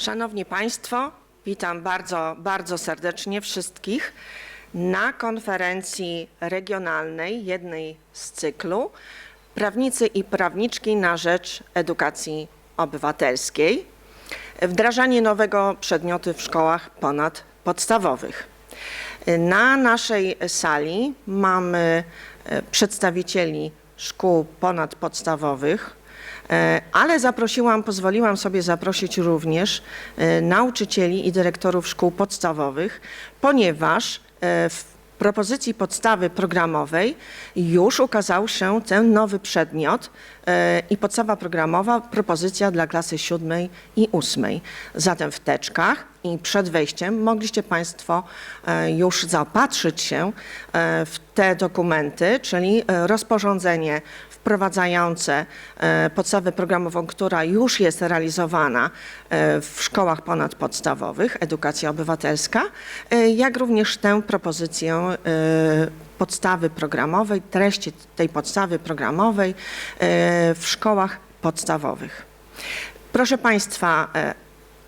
Szanowni Państwo, witam bardzo, bardzo serdecznie wszystkich na konferencji regionalnej, jednej z cyklu Prawnicy i prawniczki na rzecz edukacji obywatelskiej. Wdrażanie nowego przedmiotu w szkołach ponadpodstawowych. Na naszej sali mamy przedstawicieli szkół ponadpodstawowych, ale zaprosiłam, pozwoliłam sobie zaprosić również e, nauczycieli i dyrektorów szkół podstawowych, ponieważ e, w propozycji podstawy programowej już ukazał się ten nowy przedmiot e, i podstawa programowa, propozycja dla klasy siódmej i ósmej. Zatem w teczkach i przed wejściem mogliście Państwo e, już zaopatrzyć się e, w te dokumenty, czyli e, rozporządzenie wprowadzające podstawę programową, która już jest realizowana w szkołach ponadpodstawowych, edukacja obywatelska, jak również tę propozycję podstawy programowej, treści tej podstawy programowej w szkołach podstawowych. Proszę Państwa,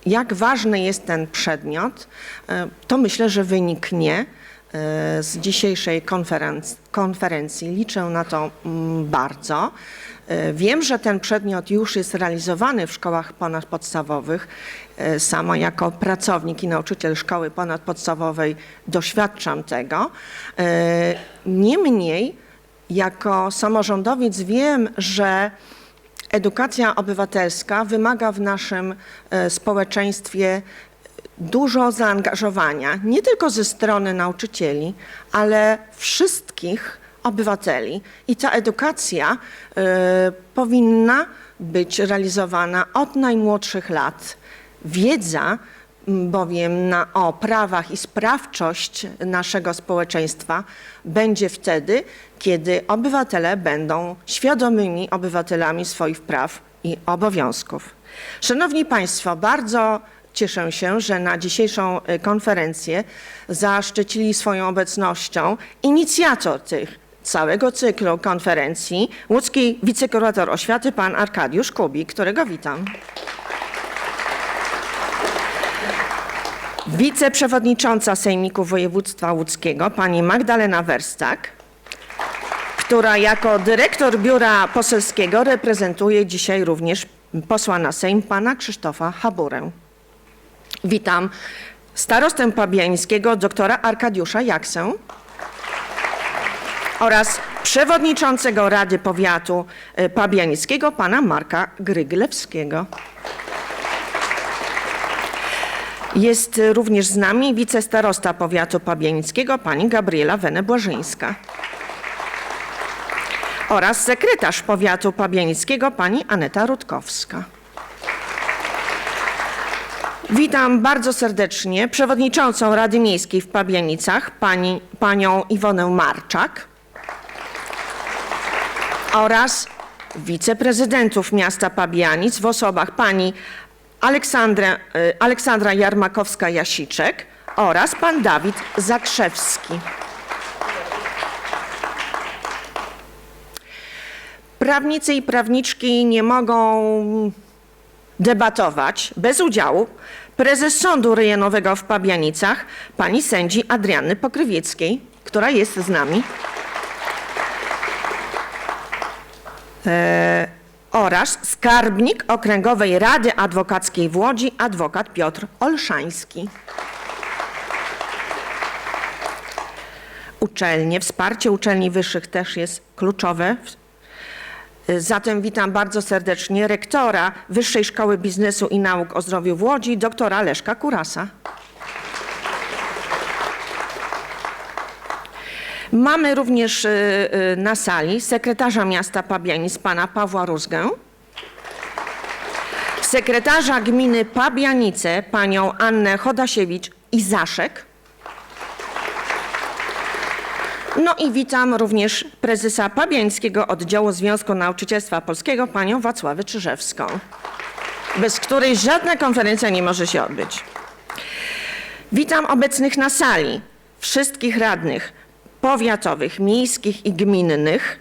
jak ważny jest ten przedmiot, e, to myślę, że wyniknie e, z dzisiejszej konferenc- konferencji. Liczę na to mm, bardzo. E, Wiem, że ten przedmiot już jest realizowany w szkołach ponadpodstawowych. Sama jako pracownik i nauczyciel szkoły ponadpodstawowej doświadczam tego. Niemniej, jako samorządowiec wiem, że edukacja obywatelska wymaga w naszym e, społeczeństwie dużo zaangażowania, nie tylko ze strony nauczycieli, ale wszystkich obywateli. I ta edukacja e, powinna być realizowana od najmłodszych lat. Wiedza bowiem na, o prawach i sprawczość naszego społeczeństwa będzie wtedy, kiedy obywatele będą świadomymi obywatelami swoich praw i obowiązków. Szanowni Państwo, bardzo cieszę się, że na dzisiejszą y, konferencję zaszczycili swoją obecnością inicjator tych całego cyklu konferencji, łódzki wicekurator oświaty, pan Arkadiusz Kubik, którego witam. Wiceprzewodnicząca Sejmiku Województwa Łódzkiego, pani Magdalena Werstak, która jako dyrektor biura poselskiego reprezentuje dzisiaj również posła na Sejm, pana Krzysztofa Haburę. Witam starostę pabiańskiego, doktora Arkadiusza Jaksę oraz przewodniczącego Rady Powiatu Pabianickiego, pana Marka Gryglewskiego. Jest również z nami wicestarosta powiatu pabianickiego, pani Gabriela Wene-Błażyńska oraz sekretarz powiatu pabianickiego, pani Aneta Rutkowska. Witam bardzo serdecznie przewodniczącą Rady Miejskiej w Pabianicach, pani, panią Iwonę Marczak oraz wiceprezydentów miasta Pabianic w osobach pani Aleksandrę, y, Aleksandra Jarmakowska-Jasiczek oraz pan Dawid Zakrzewski. Prawnicy i prawniczki nie mogą debatować bez udziału prezes Sądu Rejonowego w Pabianicach, pani sędzi Adrianny Pokrywieckiej, która jest z nami. E, oraz skarbnik Okręgowej Rady Adwokackiej w Łodzi, adwokat Piotr Olszański. Uczelnie, wsparcie uczelni wyższych też jest kluczowe. Zatem witam bardzo serdecznie rektora Wyższej Szkoły Biznesu i Nauk o Zdrowiu w Łodzi, doktora Leszka Kurasa. Mamy również y, y, na sali sekretarza miasta Pabianic, pana Pawła Rózgę, sekretarza gminy Pabianice, panią Annę Chodasiewicz-Izaszek, no i witam również prezesa Pabiańskiego Oddziału Związku Nauczycielstwa Polskiego, panią Wacławę Czyżewską, bez której żadna konferencja nie może się odbyć. Witam obecnych na sali, wszystkich radnych powiatowych, miejskich i gminnych,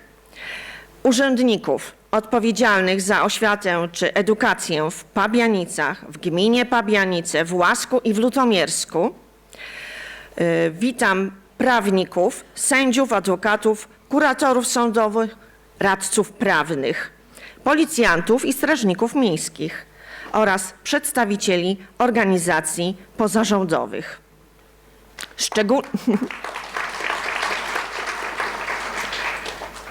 urzędników odpowiedzialnych za oświatę czy edukację w Pabianicach, w gminie Pabianice, w Łasku i w Lutomiersku. Y, Witam prawników, sędziów, adwokatów, kuratorów sądowych, radców prawnych, policjantów i strażników miejskich oraz przedstawicieli organizacji pozarządowych. Szczegól...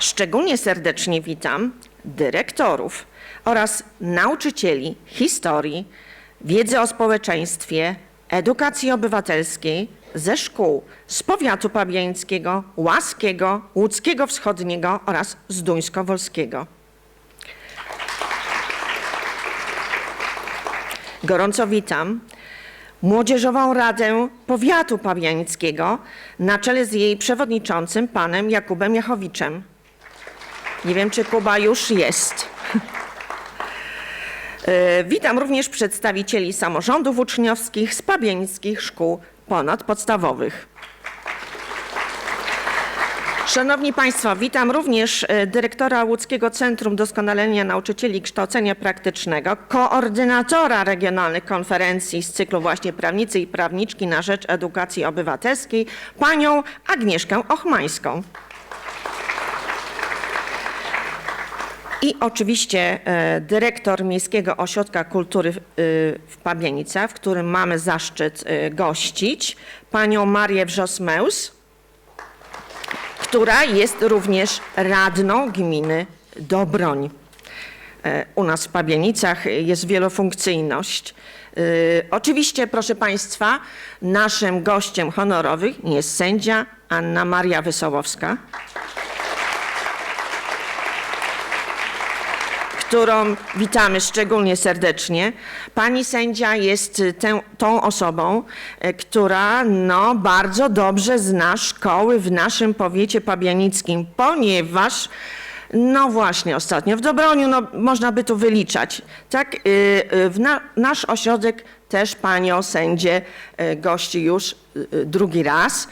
Szczególnie serdecznie witam dyrektorów oraz nauczycieli historii, wiedzy o społeczeństwie, edukacji obywatelskiej ze szkół z powiatu pabiańskiego, łaskiego, łódzkiego wschodniego oraz zduńsko-wolskiego. Gorąco witam Młodzieżową Radę Powiatu Pabianickiego na czele z jej przewodniczącym panem Jakubem Jachowiczem. Nie wiem, czy Kuba już jest. E, Witam również przedstawicieli samorządów uczniowskich z pabianickich szkół ponadpodstawowych. Szanowni Państwo, witam również e, dyrektora Łódzkiego Centrum Doskonalenia Nauczycieli Kształcenia Praktycznego, koordynatora regionalnych konferencji z cyklu właśnie Prawnicy i Prawniczki na rzecz Edukacji Obywatelskiej, panią Agnieszkę Ochmańską. I oczywiście e, dyrektor Miejskiego Ośrodka Kultury w- w Pabianicach, w którym mamy zaszczyt y, gościć, panią Marię Wrzosmeus, która jest również radną gminy Dobroń. E, U nas w Pabianicach jest wielofunkcyjność. E, Oczywiście, proszę Państwa, naszym gościem honorowym jest sędzia Anna Maria Wysołowska. Którą witamy szczególnie serdecznie. Pani sędzia jest tę, tą osobą, e, która no, bardzo dobrze zna szkoły w naszym powiecie pabianickim, ponieważ no właśnie, ostatnio w Dobroniu, no, można by tu wyliczać. Tak, y, y, w na, nasz ośrodek też panią sędzię y, gości już y, drugi raz,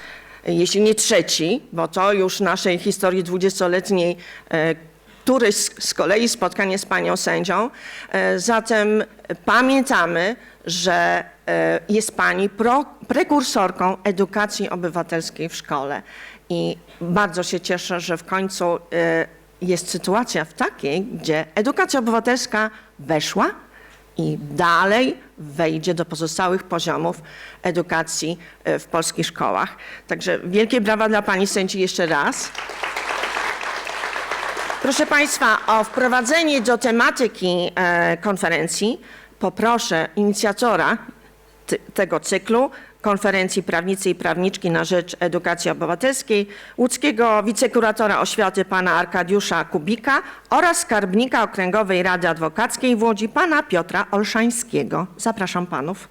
jeśli nie trzeci, bo to już naszej historii dwudziestoletniej któryś z kolei spotkanie z panią sędzią. E, Zatem pamiętamy, że e, jest pani pro, prekursorką edukacji obywatelskiej w szkole i bardzo się cieszę, że w końcu e, jest sytuacja w takiej, gdzie edukacja obywatelska weszła i dalej wejdzie do pozostałych poziomów edukacji w polskich szkołach. Także wielkie brawa dla pani sędzi jeszcze raz. Proszę Państwa, o wprowadzenie do tematyki e, konferencji poproszę inicjatora tego cyklu konferencji Prawnicy i Prawniczki na rzecz Edukacji Obywatelskiej, łódzkiego wicekuratora oświaty pana Arkadiusza Kubika oraz skarbnika Okręgowej Rady Adwokackiej w Łodzi pana Piotra Olszańskiego. Zapraszam panów.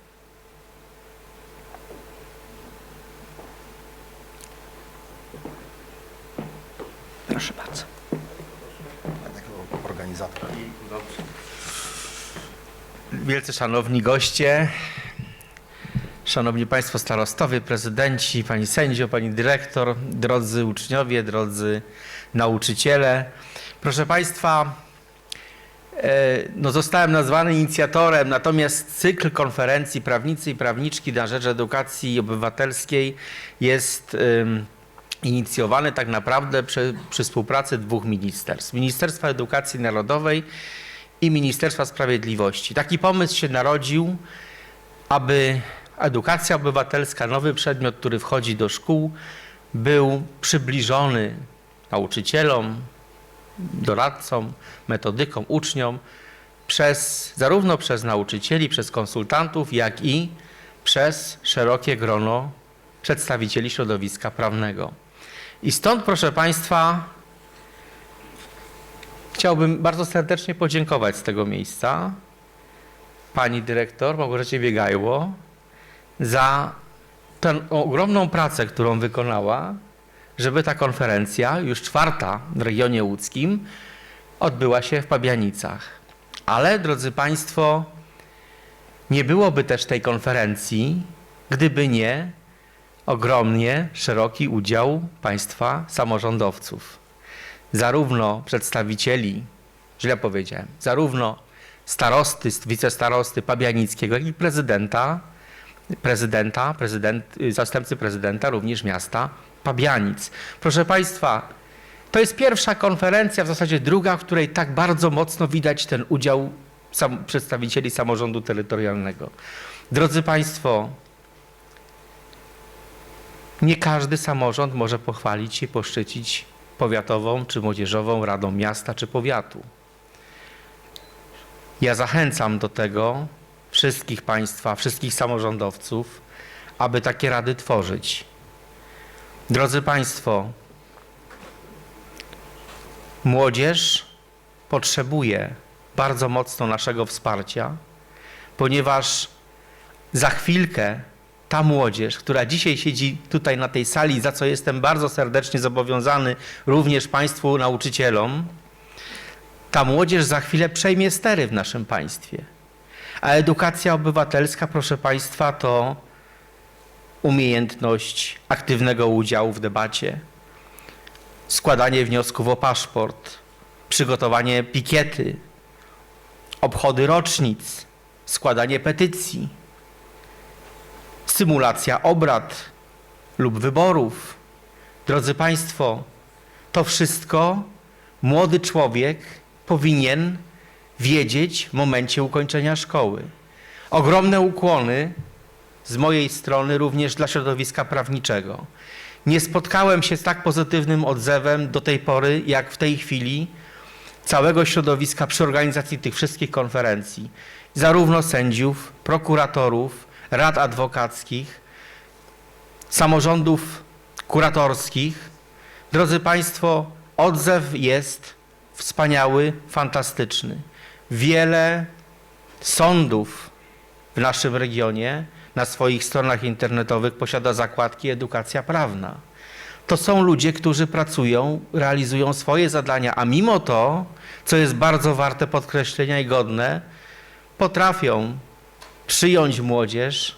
Proszę bardzo. Wielce szanowni goście, szanowni państwo starostowie, prezydenci, pani sędzio, pani dyrektor, drodzy uczniowie, drodzy nauczyciele. Proszę państwa, e, no zostałem nazwany inicjatorem, natomiast cykl konferencji Prawnicy i Prawniczki na rzecz edukacji obywatelskiej jest inicjowany tak naprawdę przy, przy współpracy dwóch ministerstw. Ministerstwa Edukacji Narodowej i Ministerstwa Sprawiedliwości. Taki pomysł się narodził, aby edukacja obywatelska, nowy przedmiot, który wchodzi do szkół, był przybliżony nauczycielom, doradcom, metodykom, uczniom, przez, zarówno przez nauczycieli, przez konsultantów, jak i przez szerokie grono przedstawicieli środowiska prawnego. I stąd, proszę Państwa, chciałbym bardzo serdecznie podziękować z tego miejsca pani dyrektor Małgorzacie Biegajło za tę ogromną pracę, którą wykonała, żeby ta konferencja, już czwarta w regionie łódzkim, odbyła się w Pabianicach. Ale, drodzy Państwo, nie byłoby też tej konferencji, gdyby nie ogromnie szeroki udział państwa samorządowców, zarówno przedstawicieli źle powiedziałem, zarówno starosty, wicestarosty Pabianickiego, jak i prezydenta, prezydenta, prezydent, y, zastępcy prezydenta również miasta Pabianic. Proszę Państwa, to jest pierwsza konferencja, w zasadzie druga, w której tak bardzo mocno widać ten udział sam, przedstawicieli samorządu terytorialnego. Drodzy Państwo, nie każdy samorząd może pochwalić się, poszczycić powiatową czy młodzieżową radą miasta czy powiatu. Ja zachęcam do tego wszystkich Państwa, wszystkich samorządowców, aby takie rady tworzyć. Drodzy Państwo, młodzież potrzebuje bardzo mocno naszego wsparcia, ponieważ za chwilkę ta młodzież, która dzisiaj siedzi tutaj na tej sali, za co jestem bardzo serdecznie zobowiązany również Państwu nauczycielom, ta młodzież za chwilę przejmie stery w naszym państwie. A edukacja obywatelska, proszę Państwa, to umiejętność aktywnego udziału w debacie, składanie wniosków o paszport, przygotowanie pikiety, obchody rocznic, składanie petycji, symulacja obrad lub wyborów. Drodzy Państwo, to wszystko młody człowiek powinien wiedzieć w momencie ukończenia szkoły. Ogromne ukłony z mojej strony również dla środowiska prawniczego. Nie spotkałem się z tak pozytywnym odzewem do tej pory, jak w tej chwili całego środowiska przy organizacji tych wszystkich konferencji. Zarówno sędziów, prokuratorów, rad adwokackich, samorządów kuratorskich. Drodzy Państwo, odzew jest wspaniały, fantastyczny. Wiele sądów w naszym regionie na swoich stronach internetowych posiada zakładki edukacja prawna. To są ludzie, którzy pracują, realizują swoje zadania, a mimo to, co jest bardzo warte podkreślenia i godne, potrafią przyjąć młodzież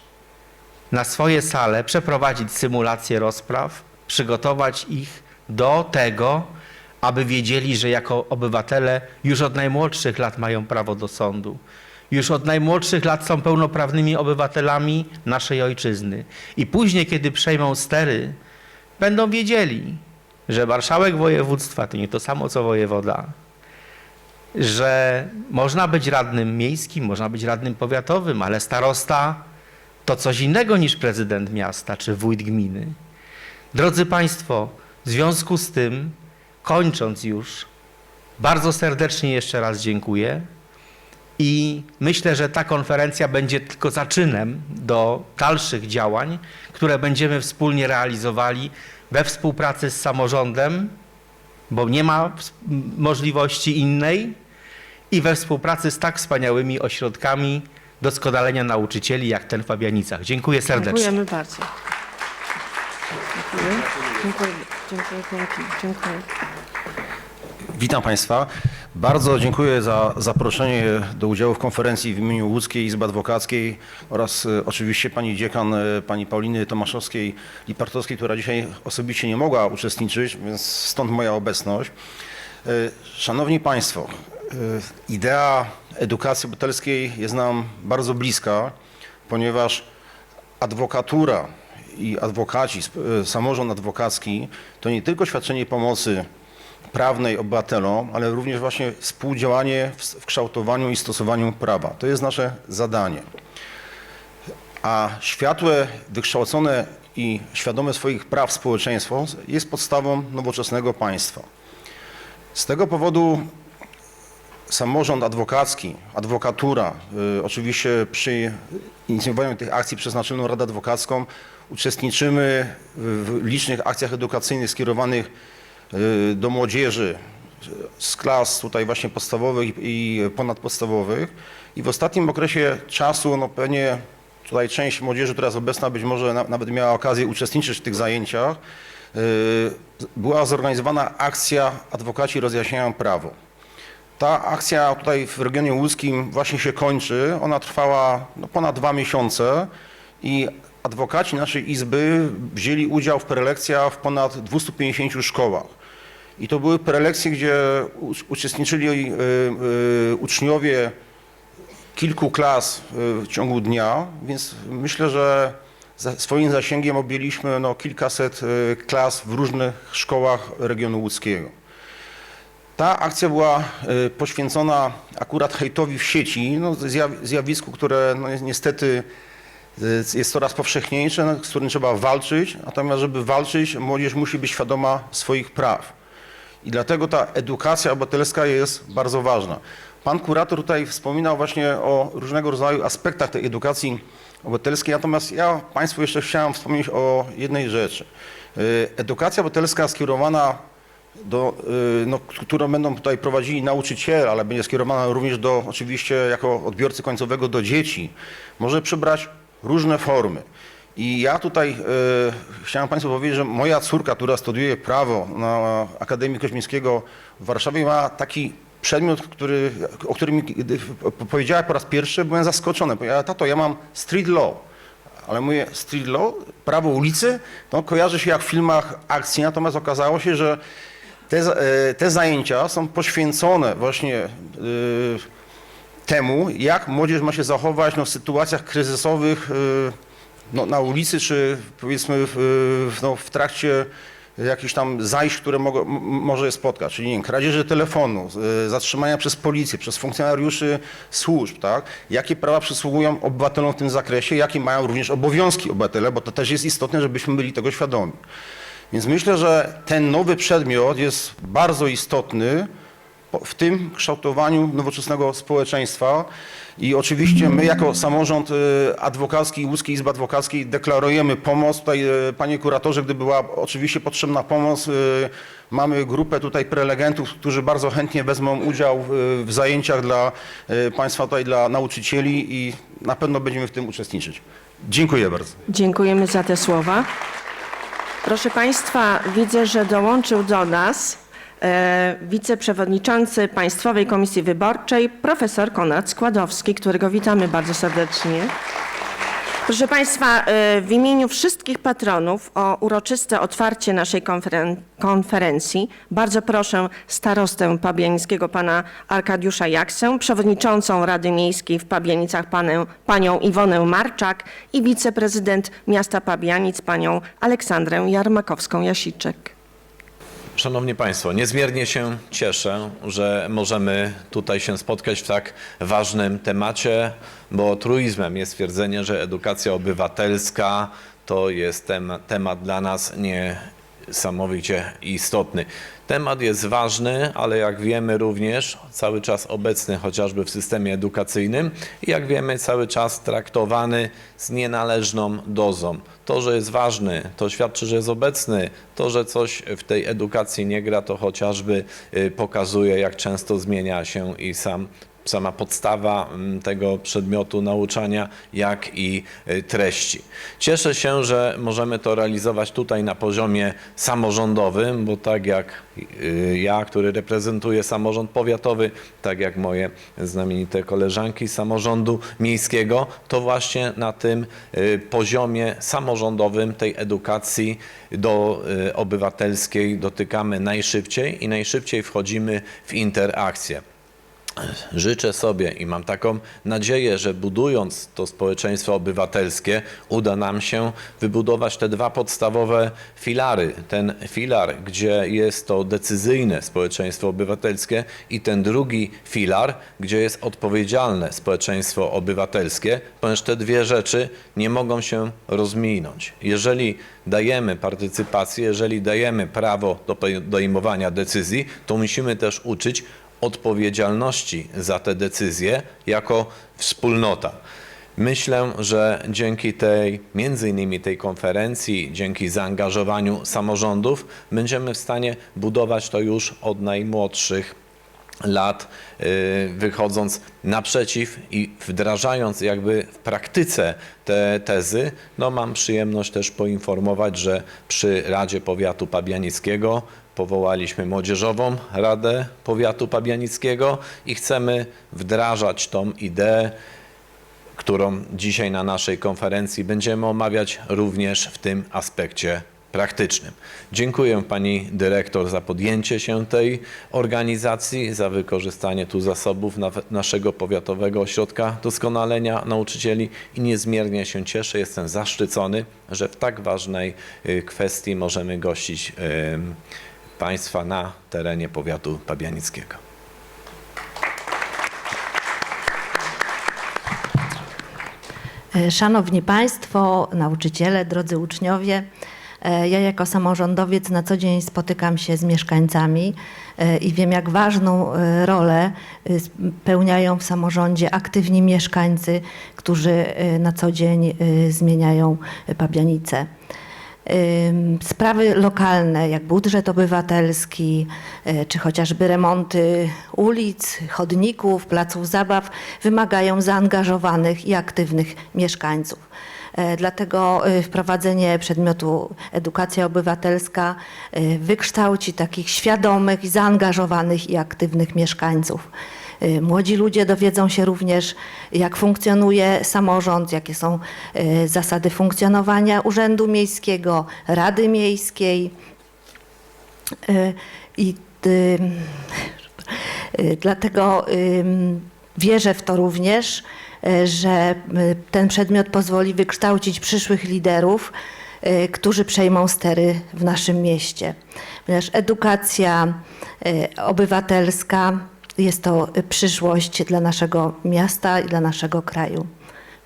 na swoje sale, przeprowadzić symulację rozpraw, przygotować ich do tego, aby wiedzieli, że jako obywatele już od najmłodszych lat mają prawo do sądu. Już od najmłodszych lat są pełnoprawnymi obywatelami naszej ojczyzny. I później, kiedy przejmą stery, będą wiedzieli, że marszałek województwa to nie to samo co wojewoda, że można być radnym miejskim, można być radnym powiatowym, ale starosta to coś innego niż prezydent miasta czy wójt gminy. Drodzy Państwo, w związku z tym, kończąc już, bardzo serdecznie jeszcze raz dziękuję i myślę, że ta konferencja będzie tylko zaczynem do dalszych działań, które będziemy wspólnie realizowali we współpracy z samorządem, bo nie ma możliwości innej i we współpracy z tak wspaniałymi ośrodkami doskonalenia nauczycieli jak ten w Fabianicach. Dziękuję serdecznie. Dziękujemy bardzo. Dziękuję. Dziękuję. Dziękuję. Dziękuję. Witam Państwa. Bardzo dziękuję za zaproszenie do udziału w konferencji w imieniu Łódzkiej Izby Adwokackiej oraz e, oczywiście pani dziekan, e, pani Pauliny Tomaszowskiej-Lipartowskiej, która dzisiaj osobiście nie mogła uczestniczyć, więc stąd moja obecność. E, Szanowni Państwo, idea edukacji obywatelskiej jest nam bardzo bliska, ponieważ adwokatura i adwokaci, samorząd adwokacki to nie tylko świadczenie pomocy prawnej obywatelom, ale również właśnie współdziałanie w, kształtowaniu i stosowaniu prawa. To jest nasze zadanie. A światłe, wykształcone i świadome swoich praw społeczeństwo jest podstawą nowoczesnego państwa. Z tego powodu samorząd adwokacki, adwokatura, y, oczywiście przy inicjowaniu tych akcji przez Naczelną Radę Adwokacką uczestniczymy w w licznych akcjach edukacyjnych skierowanych do młodzieży z klas tutaj właśnie podstawowych i ponadpodstawowych. I w ostatnim okresie czasu, no pewnie tutaj część młodzieży, która jest obecna, być może na, nawet miała okazję uczestniczyć w tych zajęciach, y, była zorganizowana akcja Adwokaci rozjaśniają prawo. Ta akcja tutaj w regionie łódzkim właśnie się kończy. Ona trwała no, ponad dwa miesiące i adwokaci naszej izby wzięli udział w prelekcjach w ponad 250 szkołach. I to były prelekcje, gdzie ucz- uczestniczyli y, y, uczniowie kilku klas y, w ciągu dnia, więc myślę, że swoim zasięgiem objęliśmy no, kilkaset klas w różnych szkołach regionu łódzkiego. Ta akcja była poświęcona akurat hejtowi w sieci, no, zjaw- zjawisku, które no, ni- niestety jest coraz powszechniejsze, no, z którym trzeba walczyć, natomiast żeby walczyć, młodzież musi być świadoma swoich praw. I dlatego ta edukacja obywatelska jest bardzo ważna. Pan kurator tutaj wspominał właśnie o różnego rodzaju aspektach tej edukacji obywatelskiej, natomiast ja Państwu jeszcze chciałem wspomnieć o jednej rzeczy. Y, Edukacja obywatelska skierowana do, y, no, którą będą tutaj prowadzili nauczyciele, ale będzie skierowana również do, oczywiście jako odbiorcy końcowego do dzieci, może przybrać różne formy. I ja tutaj y, chciałem Państwu powiedzieć, że moja córka, która studiuje prawo na Akademii Koźmińskiego w Warszawie ma taki przedmiot, który, o którym kiedy powiedziała po raz pierwszy, byłem zaskoczony. Powiedziała, tato, ja mam street law. Ale mówię, street law, prawo ulicy, no kojarzy się jak w filmach akcji, natomiast okazało się, że te, e, te zajęcia są poświęcone właśnie e, temu, jak młodzież ma się zachować no, w sytuacjach kryzysowych e, no, na ulicy, czy powiedzmy w, no, w trakcie jakichś tam zajść, które może je spotkać, czyli nie wiem, kradzieży telefonu, e, zatrzymania przez policję, przez funkcjonariuszy służb, tak? Jakie prawa przysługują obywatelom w tym zakresie, jakie mają również obowiązki obywatele, bo to też jest istotne, żebyśmy byli tego świadomi. Więc myślę, że ten nowy przedmiot jest bardzo istotny w tym kształtowaniu nowoczesnego społeczeństwa. I oczywiście my jako samorząd y, adwokacki, Łódzkiej Izby Adwokackiej deklarujemy pomoc. Tutaj, y, panie kuratorze, gdy była oczywiście potrzebna pomoc, y, mamy grupę tutaj prelegentów, którzy bardzo chętnie wezmą udział w, zajęciach dla państwa, tutaj dla nauczycieli i na pewno będziemy w tym uczestniczyć. Dziękuję bardzo. Dziękujemy za te słowa. Proszę Państwa, widzę, że dołączył do nas wiceprzewodniczący Państwowej Komisji Wyborczej, profesor Konrad Składowski, którego witamy bardzo serdecznie. Proszę Państwa, e, w imieniu wszystkich patronów o uroczyste otwarcie naszej konferen- konferencji bardzo proszę starostę pabianickiego pana Arkadiusza Jaksę, przewodniczącą Rady Miejskiej w Pabianicach panę, panią Iwonę Marczak i wiceprezydent miasta Pabianic panią Aleksandrę Jarmakowską-Jasiczek. Szanowni Państwo, niezmiernie się cieszę, że możemy tutaj się spotkać w tak ważnym temacie, bo truizmem jest twierdzenie, że edukacja obywatelska to jest tem, temat dla nas niesamowicie istotny. Temat jest ważny, ale jak wiemy również cały czas obecny chociażby w systemie edukacyjnym i jak wiemy cały czas traktowany z nienależną dozą. To, że jest ważny, to świadczy, że jest obecny. To, że coś w tej edukacji nie gra, to chociażby y, pokazuje, jak często zmienia się i sam sama podstawa mm, tego przedmiotu nauczania, jak i y, treści. Cieszę się, że możemy to realizować tutaj na poziomie samorządowym, bo tak jak y, ja, który reprezentuję samorząd powiatowy, tak jak moje znamienite koleżanki z samorządu miejskiego, to właśnie na tym y, poziomie samorządowym tej edukacji do obywatelskiej dotykamy najszybciej i najszybciej wchodzimy w interakcję. Życzę sobie i mam taką nadzieję, że budując to społeczeństwo obywatelskie, uda nam się wybudować te dwa podstawowe filary. Ten filar, gdzie jest to decyzyjne społeczeństwo obywatelskie, i ten drugi filar, gdzie jest odpowiedzialne społeczeństwo obywatelskie, ponieważ te dwie rzeczy nie mogą się rozminąć. Jeżeli dajemy partycypację, jeżeli dajemy prawo do podejmowania decyzji, to musimy też uczyć odpowiedzialności za te decyzje jako wspólnota. Myślę, że dzięki tej, między innymi tej konferencji, dzięki zaangażowaniu samorządów, będziemy w stanie budować to już od najmłodszych lat, y, wychodząc naprzeciw i wdrażając jakby w praktyce te tezy, no mam przyjemność też poinformować, że przy Radzie Powiatu Pabianickiego powołaliśmy Młodzieżową Radę Powiatu Pabianickiego i chcemy wdrażać tą ideę, którą dzisiaj na naszej konferencji będziemy omawiać również w tym aspekcie praktycznym. Dziękuję pani dyrektor za podjęcie się tej organizacji, za wykorzystanie tu zasobów na, naszego powiatowego ośrodka doskonalenia nauczycieli i niezmiernie się cieszę, jestem zaszczycony, że w tak ważnej y, kwestii możemy gościć em, państwa na terenie powiatu pabianickiego. E, Szanowni Państwo, nauczyciele, drodzy uczniowie, ja jako samorządowiec na co dzień spotykam się z mieszkańcami e, i wiem, jak ważną e, rolę e, pełniają w samorządzie aktywni mieszkańcy, którzy e, na co dzień e, zmieniają Pabianice. Sprawy lokalne, jak budżet obywatelski, e, czy chociażby remonty ulic, chodników, placów zabaw, wymagają zaangażowanych i aktywnych mieszkańców. E, Dlatego e, wprowadzenie przedmiotu edukacja obywatelska e, wykształci takich świadomych, zaangażowanych i aktywnych mieszkańców. Młodzi ludzie dowiedzą się również, jak funkcjonuje samorząd, jakie są zasady funkcjonowania Urzędu Miejskiego, Rady Miejskiej. I dlatego wierzę w to również, że y, ten przedmiot pozwoli wykształcić przyszłych liderów, y, którzy przejmą stery w naszym mieście. Ponieważ edukacja obywatelska jest to przyszłość dla naszego miasta i dla naszego kraju.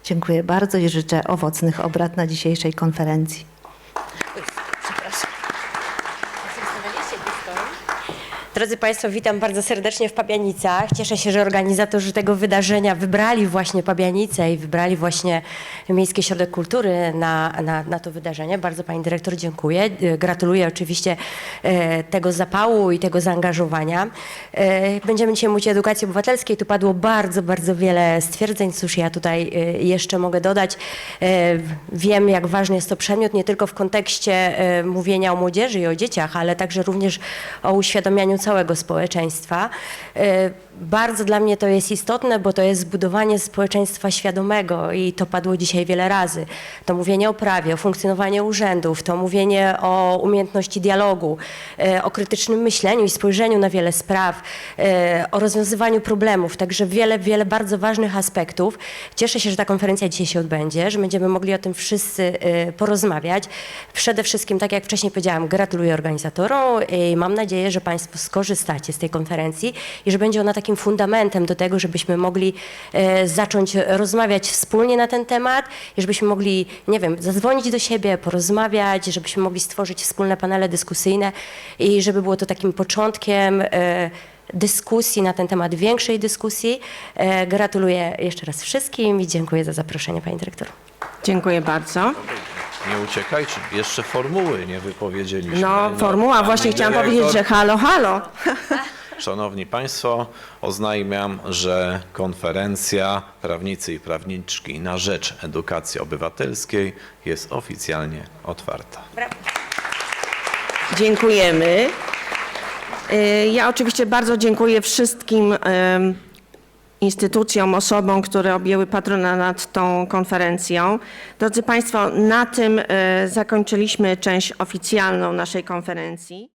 Dziękuję bardzo i życzę owocnych obrad na dzisiejszej konferencji. Drodzy Państwo, witam bardzo serdecznie w Pabianicach. Cieszę się, że organizatorzy tego wydarzenia wybrali właśnie Pabianice i wybrali właśnie Miejski Ośrodek Kultury na, na, na to wydarzenie. Bardzo Pani Dyrektor dziękuję. E, Gratuluję oczywiście e, tego zapału i tego zaangażowania. E, Będziemy dzisiaj mówić o edukacji obywatelskiej. Tu padło bardzo, bardzo wiele stwierdzeń. Cóż ja tutaj jeszcze mogę dodać. Wiem, jak ważny jest to przedmiot, nie tylko w kontekście mówienia o młodzieży i o dzieciach, ale także również o uświadamianiu całego społeczeństwa. Bardzo dla mnie to jest istotne, bo to jest zbudowanie społeczeństwa świadomego i to padło dzisiaj wiele razy. To mówienie o prawie, o funkcjonowaniu urzędów, to mówienie o umiejętności dialogu, e, o krytycznym myśleniu i spojrzeniu na wiele spraw, e, o rozwiązywaniu problemów. Także wiele, wiele bardzo ważnych aspektów. Cieszę się, że ta konferencja dzisiaj się odbędzie, że będziemy mogli o tym wszyscy e, porozmawiać. Przede wszystkim, tak jak wcześniej powiedziałam, gratuluję organizatorom i mam nadzieję, że Państwo skorzystacie z tej konferencji i że będzie ona takim fundamentem do tego, żebyśmy mogli e, zacząć rozmawiać wspólnie na ten temat i żebyśmy mogli, nie wiem, zadzwonić do siebie, porozmawiać, żebyśmy mogli stworzyć wspólne panele dyskusyjne i żeby było to takim początkiem e, dyskusji na ten temat, większej dyskusji. E, Gratuluję jeszcze raz wszystkim i dziękuję za zaproszenie, Pani Dyrektor. Dziękuję bardzo. Nie uciekajcie, jeszcze formuły nie wypowiedzieliśmy. No, formuła, właśnie chciałam dyrektor, powiedzieć, że halo, halo. Szanowni Państwo, oznajmiam, że konferencja Prawnicy i Prawniczki na rzecz edukacji obywatelskiej jest oficjalnie otwarta. Dziękujemy. Y, Ja oczywiście bardzo dziękuję wszystkim instytucjom, osobom, które objęły patronat nad tą konferencją. Drodzy Państwo, na tym e, zakończyliśmy część oficjalną naszej konferencji.